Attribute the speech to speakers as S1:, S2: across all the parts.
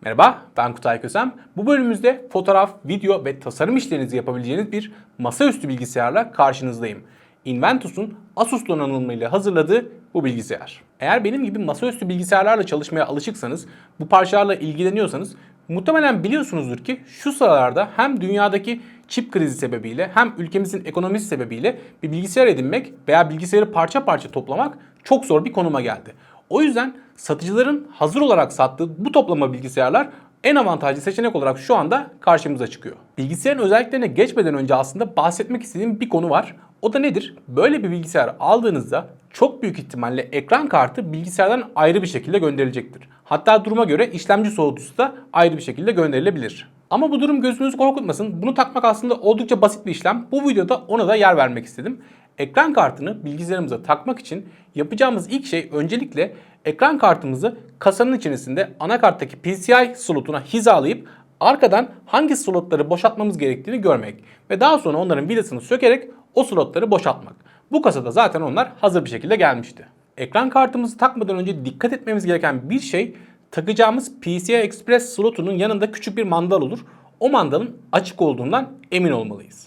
S1: Merhaba, ben Kutay Kösem. Bu bölümümüzde fotoğraf, video ve tasarım işlerinizi yapabileceğiniz bir masaüstü bilgisayarla karşınızdayım. Inventus'un Asus donanımıyla hazırladığı bu bilgisayar. Eğer benim gibi masaüstü bilgisayarlarla çalışmaya alışıksanız, bu parçalarla ilgileniyorsanız muhtemelen biliyorsunuzdur ki şu sıralarda hem dünyadaki çip krizi sebebiyle hem ülkemizin ekonomisi sebebiyle bir bilgisayar edinmek veya bilgisayarı parça parça toplamak çok zor bir konuma geldi. O yüzden satıcıların hazır olarak sattığı bu toplama bilgisayarlar en avantajlı seçenek olarak şu anda karşımıza çıkıyor. Bilgisayarın özelliklerine geçmeden önce aslında bahsetmek istediğim bir konu var. O da nedir? Böyle bir bilgisayar aldığınızda çok büyük ihtimalle ekran kartı bilgisayardan ayrı bir şekilde gönderilecektir. Hatta duruma göre işlemci soğutucusu da ayrı bir şekilde gönderilebilir. Ama bu durum gözünüzü korkutmasın. Bunu takmak aslında oldukça basit bir işlem. Bu videoda ona da yer vermek istedim. Ekran kartını bilgisayarımıza takmak için yapacağımız ilk şey öncelikle ekran kartımızı kasanın içerisinde anakarttaki PCI slotuna hizalayıp arkadan hangi slotları boşaltmamız gerektiğini görmek ve daha sonra onların vidasını sökerek o slotları boşaltmak. Bu kasada zaten onlar hazır bir şekilde gelmişti. Ekran kartımızı takmadan önce dikkat etmemiz gereken bir şey takacağımız PCI Express slotunun yanında küçük bir mandal olur. O mandalın açık olduğundan emin olmalıyız.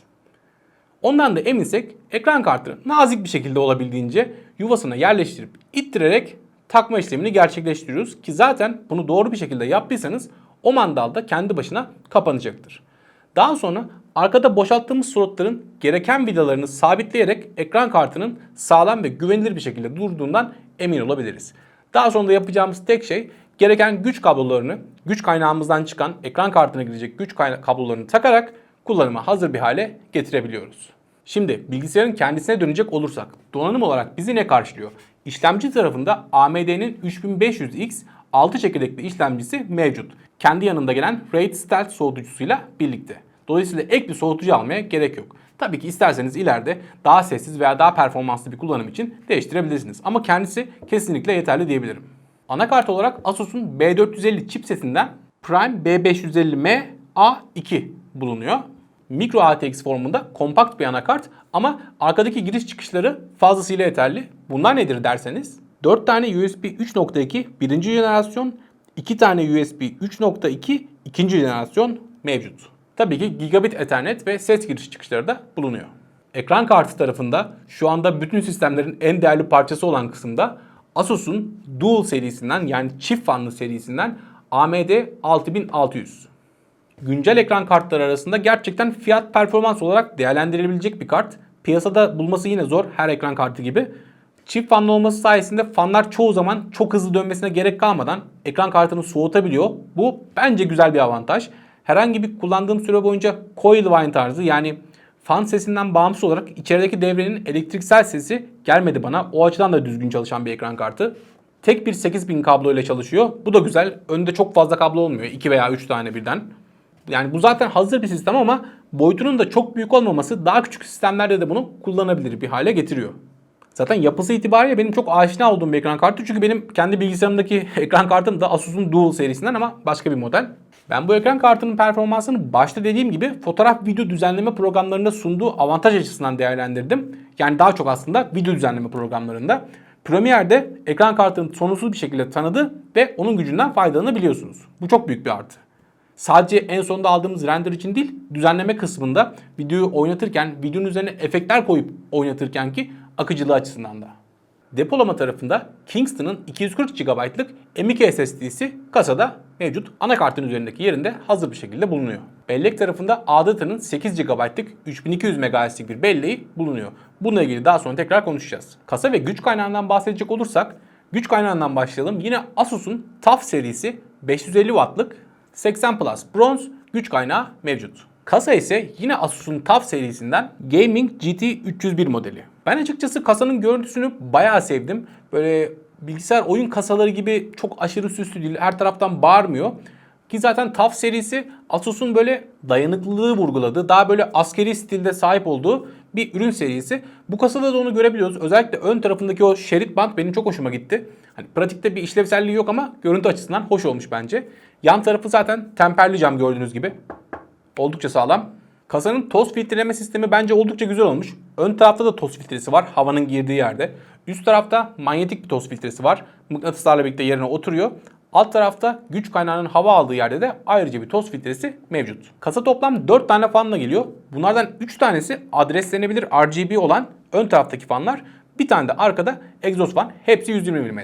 S1: Ondan da eminsek ekran kartını nazik bir şekilde olabildiğince yuvasına yerleştirip ittirerek takma işlemini gerçekleştiriyoruz ki zaten bunu doğru bir şekilde yaptıysanız o mandal da kendi başına kapanacaktır. Daha sonra arkada boşalttığımız slotların gereken vidalarını sabitleyerek ekran kartının sağlam ve güvenilir bir şekilde durduğundan emin olabiliriz. Daha sonra da yapacağımız tek şey gereken güç kablolarını güç kaynağımızdan çıkan ekran kartına girecek güç kablolarını takarak kullanıma hazır bir hale getirebiliyoruz. Şimdi bilgisayarın kendisine dönecek olursak donanım olarak bizi ne karşılıyor? İşlemci tarafında AMD'nin 3500X 6 çekirdekli işlemcisi mevcut. Kendi yanında gelen RAID Stealth soğutucusuyla birlikte. Dolayısıyla ek bir soğutucu almaya gerek yok. Tabii ki isterseniz ileride daha sessiz veya daha performanslı bir kullanım için değiştirebilirsiniz. Ama kendisi kesinlikle yeterli diyebilirim. Anakart olarak Asus'un B450 chipsetinden Prime B550M A2 bulunuyor. Micro ATX formunda kompakt bir anakart ama arkadaki giriş çıkışları fazlasıyla yeterli. Bunlar nedir derseniz 4 tane USB 3.2 birinci jenerasyon, 2 tane USB 3.2 ikinci jenerasyon mevcut. Tabii ki gigabit ethernet ve ses giriş çıkışları da bulunuyor. Ekran kartı tarafında şu anda bütün sistemlerin en değerli parçası olan kısımda Asus'un Dual serisinden yani çift fanlı serisinden AMD 6600 güncel ekran kartları arasında gerçekten fiyat performans olarak değerlendirilebilecek bir kart. Piyasada bulması yine zor her ekran kartı gibi. Çift fanlı olması sayesinde fanlar çoğu zaman çok hızlı dönmesine gerek kalmadan ekran kartını soğutabiliyor. Bu bence güzel bir avantaj. Herhangi bir kullandığım süre boyunca coil wine tarzı yani fan sesinden bağımsız olarak içerideki devrenin elektriksel sesi gelmedi bana. O açıdan da düzgün çalışan bir ekran kartı. Tek bir 8000 kablo ile çalışıyor. Bu da güzel. Önde çok fazla kablo olmuyor. 2 veya 3 tane birden. Yani bu zaten hazır bir sistem ama boyutunun da çok büyük olmaması daha küçük sistemlerde de bunu kullanabilir bir hale getiriyor. Zaten yapısı itibariyle benim çok aşina olduğum bir ekran kartı. Çünkü benim kendi bilgisayarımdaki ekran kartım da Asus'un Dual serisinden ama başka bir model. Ben bu ekran kartının performansını başta dediğim gibi fotoğraf video düzenleme programlarında sunduğu avantaj açısından değerlendirdim. Yani daha çok aslında video düzenleme programlarında. Premiere'de ekran kartını sonsuz bir şekilde tanıdı ve onun gücünden faydalanabiliyorsunuz. Bu çok büyük bir artı. Sadece en sonunda aldığımız render için değil, düzenleme kısmında videoyu oynatırken, videonun üzerine efektler koyup oynatırken ki akıcılığı açısından da. Depolama tarafında Kingston'ın 240 GB'lık M.2 SSD'si kasada mevcut. Anakartın üzerindeki yerinde hazır bir şekilde bulunuyor. Bellek tarafında ADATA'nın 8 GB'lık 3200 MHz'lik bir belleği bulunuyor. Bununla ilgili daha sonra tekrar konuşacağız. Kasa ve güç kaynağından bahsedecek olursak, güç kaynağından başlayalım. Yine Asus'un TUF serisi 550 Watt'lık 80 Plus Bronze güç kaynağı mevcut. Kasa ise yine Asus'un TUF serisinden Gaming GT 301 modeli. Ben açıkçası kasanın görüntüsünü bayağı sevdim. Böyle bilgisayar oyun kasaları gibi çok aşırı süslü değil. Her taraftan bağırmıyor. Ki zaten TUF serisi Asus'un böyle dayanıklılığı vurguladığı, daha böyle askeri stilde sahip olduğu bir ürün serisi. Bu kasada da onu görebiliyoruz. Özellikle ön tarafındaki o şerit bant benim çok hoşuma gitti. Hani pratikte bir işlevselliği yok ama görüntü açısından hoş olmuş bence. Yan tarafı zaten temperli cam gördüğünüz gibi. Oldukça sağlam. Kasanın toz filtreleme sistemi bence oldukça güzel olmuş. Ön tarafta da toz filtresi var havanın girdiği yerde. Üst tarafta manyetik bir toz filtresi var. Mıknatıslarla birlikte yerine oturuyor. Alt tarafta güç kaynağının hava aldığı yerde de ayrıca bir toz filtresi mevcut. Kasa toplam 4 tane fanla geliyor. Bunlardan 3 tanesi adreslenebilir RGB olan ön taraftaki fanlar. Bir tane de arkada egzoz fan. Hepsi 120 mm.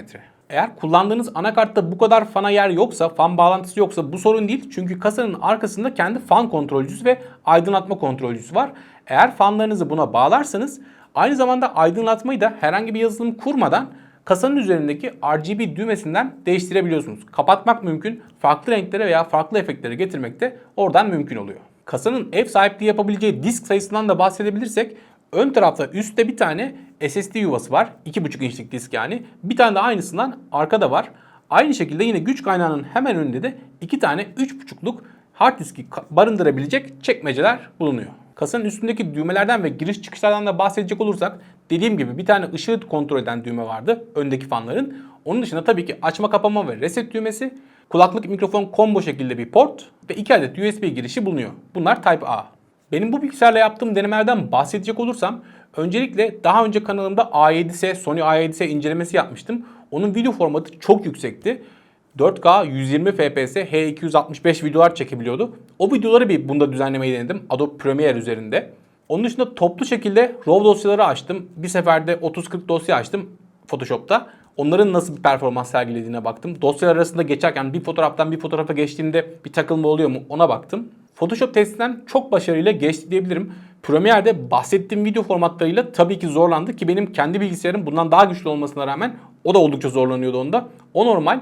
S1: Eğer kullandığınız anakartta bu kadar fana yer yoksa, fan bağlantısı yoksa bu sorun değil. Çünkü kasanın arkasında kendi fan kontrolcüsü ve aydınlatma kontrolcüsü var. Eğer fanlarınızı buna bağlarsanız aynı zamanda aydınlatmayı da herhangi bir yazılım kurmadan kasanın üzerindeki RGB düğmesinden değiştirebiliyorsunuz. Kapatmak mümkün, farklı renklere veya farklı efektlere getirmek de oradan mümkün oluyor. Kasanın ev sahipliği yapabileceği disk sayısından da bahsedebilirsek ön tarafta üstte bir tane SSD yuvası var. 2.5 inçlik disk yani. Bir tane de aynısından arkada var. Aynı şekilde yine güç kaynağının hemen önünde de iki tane 3.5'luk hard diski barındırabilecek çekmeceler bulunuyor. Kasanın üstündeki düğmelerden ve giriş çıkışlardan da bahsedecek olursak dediğim gibi bir tane ışığı kontrol eden düğme vardı öndeki fanların. Onun dışında tabii ki açma kapama ve reset düğmesi, kulaklık mikrofon combo şekilde bir port ve iki adet USB girişi bulunuyor. Bunlar Type A. Benim bu bilgisayarla yaptığım denemelerden bahsedecek olursam öncelikle daha önce kanalımda A7S, Sony A7S incelemesi yapmıştım. Onun video formatı çok yüksekti. 4K 120 FPS H265 videolar çekebiliyordu. O videoları bir bunda düzenlemeyi denedim Adobe Premiere üzerinde. Onun dışında toplu şekilde RAW dosyaları açtım. Bir seferde 30-40 dosya açtım Photoshop'ta. Onların nasıl bir performans sergilediğine baktım. Dosyalar arasında geçerken bir fotoğraftan bir fotoğrafa geçtiğimde bir takılma oluyor mu ona baktım. Photoshop testinden çok başarıyla geçti diyebilirim. Premiere'de bahsettiğim video formatlarıyla tabii ki zorlandı ki benim kendi bilgisayarım bundan daha güçlü olmasına rağmen o da oldukça zorlanıyordu onda. O normal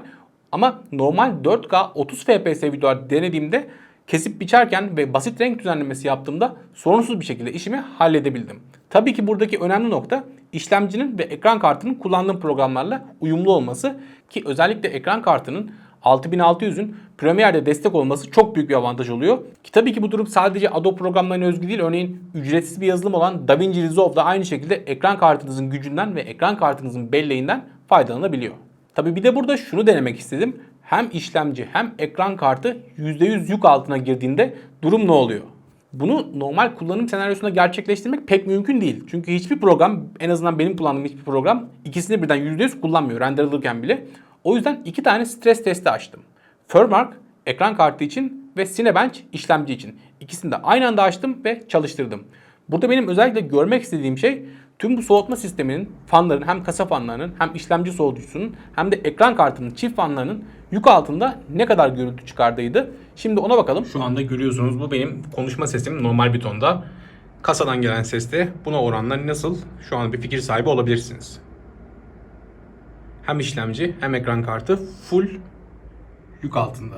S1: ama normal 4K 30 FPS videolar denediğimde kesip biçerken ve basit renk düzenlemesi yaptığımda sorunsuz bir şekilde işimi halledebildim. Tabii ki buradaki önemli nokta işlemcinin ve ekran kartının kullandığım programlarla uyumlu olması ki özellikle ekran kartının 6600'ün Premiere'de destek olması çok büyük bir avantaj oluyor. Ki tabii ki bu durum sadece Adobe programlarına özgü değil. Örneğin ücretsiz bir yazılım olan DaVinci Resolve da aynı şekilde ekran kartınızın gücünden ve ekran kartınızın belleğinden faydalanabiliyor. Tabii bir de burada şunu denemek istedim. Hem işlemci hem ekran kartı %100 yük altına girdiğinde durum ne oluyor? Bunu normal kullanım senaryosunda gerçekleştirmek pek mümkün değil. Çünkü hiçbir program en azından benim kullandığım hiçbir program ikisini birden %100 kullanmıyor render alırken bile. O yüzden iki tane stres testi açtım. Firmark ekran kartı için ve Cinebench işlemci için. İkisini de aynı anda açtım ve çalıştırdım. Burada benim özellikle görmek istediğim şey tüm bu soğutma sisteminin fanların hem kasa fanlarının hem işlemci soğutucusunun hem de ekran kartının çift fanlarının yük altında ne kadar gürültü çıkardığıydı. Şimdi ona bakalım. Şu anda görüyorsunuz bu benim konuşma sesim normal bir tonda. Kasadan gelen ses de buna oranla nasıl şu an bir fikir sahibi olabilirsiniz. Hem işlemci hem ekran kartı full yük altında.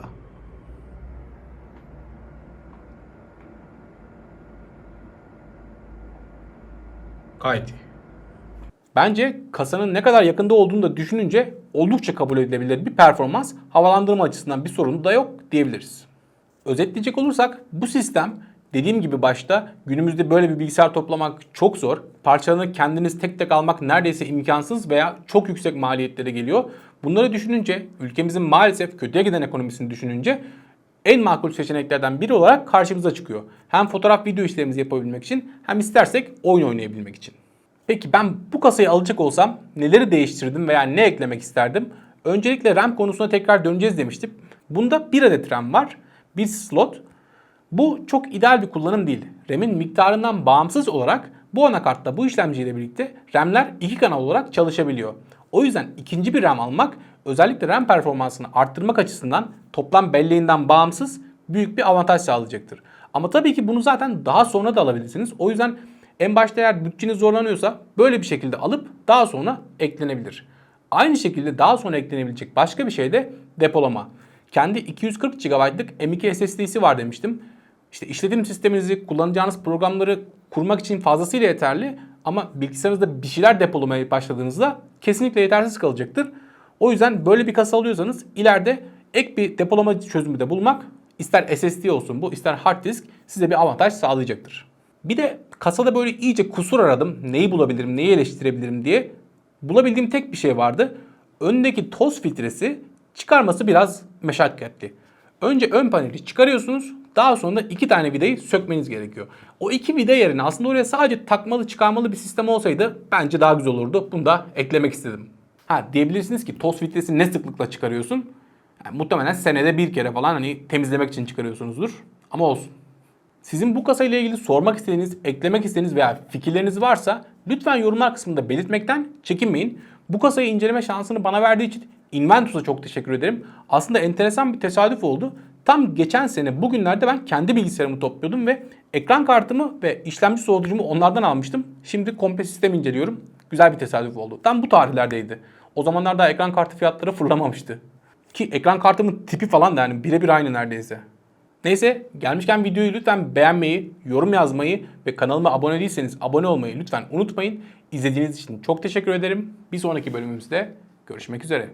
S1: Gayet iyi. Bence kasanın ne kadar yakında olduğunu da düşününce oldukça kabul edilebilir bir performans, havalandırma açısından bir sorunu da yok diyebiliriz. Özetleyecek olursak bu sistem dediğim gibi başta günümüzde böyle bir bilgisayar toplamak çok zor. Parçalarını kendiniz tek tek almak neredeyse imkansız veya çok yüksek maliyetlere geliyor. Bunları düşününce ülkemizin maalesef kötüye giden ekonomisini düşününce en makul seçeneklerden biri olarak karşımıza çıkıyor. Hem fotoğraf video işlerimizi yapabilmek için hem istersek oyun oynayabilmek için. Peki ben bu kasayı alacak olsam neleri değiştirdim veya ne eklemek isterdim? Öncelikle RAM konusuna tekrar döneceğiz demiştim. Bunda bir adet RAM var. Bir slot. Bu çok ideal bir kullanım değil. RAM'in miktarından bağımsız olarak bu anakartta bu işlemciyle birlikte RAM'ler iki kanal olarak çalışabiliyor. O yüzden ikinci bir RAM almak özellikle RAM performansını arttırmak açısından toplam belleğinden bağımsız büyük bir avantaj sağlayacaktır. Ama tabii ki bunu zaten daha sonra da alabilirsiniz. O yüzden en başta eğer bütçeniz zorlanıyorsa böyle bir şekilde alıp daha sonra eklenebilir. Aynı şekilde daha sonra eklenebilecek başka bir şey de depolama. Kendi 240 GB'lık M.2 SSD'si var demiştim. İşte işletim sisteminizi, kullanacağınız programları kurmak için fazlasıyla yeterli ama bilgisayarınızda bir şeyler depolamaya başladığınızda kesinlikle yetersiz kalacaktır. O yüzden böyle bir kasa alıyorsanız ileride ek bir depolama çözümü de bulmak ister SSD olsun bu ister hard disk size bir avantaj sağlayacaktır. Bir de kasada böyle iyice kusur aradım. Neyi bulabilirim, neyi eleştirebilirim diye. Bulabildiğim tek bir şey vardı. Öndeki toz filtresi çıkarması biraz meşakkatli. Önce ön paneli çıkarıyorsunuz. Daha sonra iki tane vidayı sökmeniz gerekiyor. O iki vida yerine aslında oraya sadece takmalı çıkarmalı bir sistem olsaydı bence daha güzel olurdu. Bunu da eklemek istedim. Ha diyebilirsiniz ki toz filtresi ne sıklıkla çıkarıyorsun? Yani muhtemelen senede bir kere falan hani temizlemek için çıkarıyorsunuzdur. Ama olsun. Sizin bu kasayla ilgili sormak istediğiniz, eklemek istediğiniz veya fikirleriniz varsa lütfen yorumlar kısmında belirtmekten çekinmeyin. Bu kasayı inceleme şansını bana verdiği için Inventus'a çok teşekkür ederim. Aslında enteresan bir tesadüf oldu. Tam geçen sene bugünlerde ben kendi bilgisayarımı topluyordum ve ekran kartımı ve işlemci soğutucumu onlardan almıştım. Şimdi komple sistem inceliyorum. Güzel bir tesadüf oldu. Tam bu tarihlerdeydi. O zamanlar daha ekran kartı fiyatları fırlamamıştı. Ki ekran kartımın tipi falan da yani birebir aynı neredeyse. Neyse gelmişken videoyu lütfen beğenmeyi, yorum yazmayı ve kanalıma abone değilseniz abone olmayı lütfen unutmayın. İzlediğiniz için çok teşekkür ederim. Bir sonraki bölümümüzde görüşmek üzere.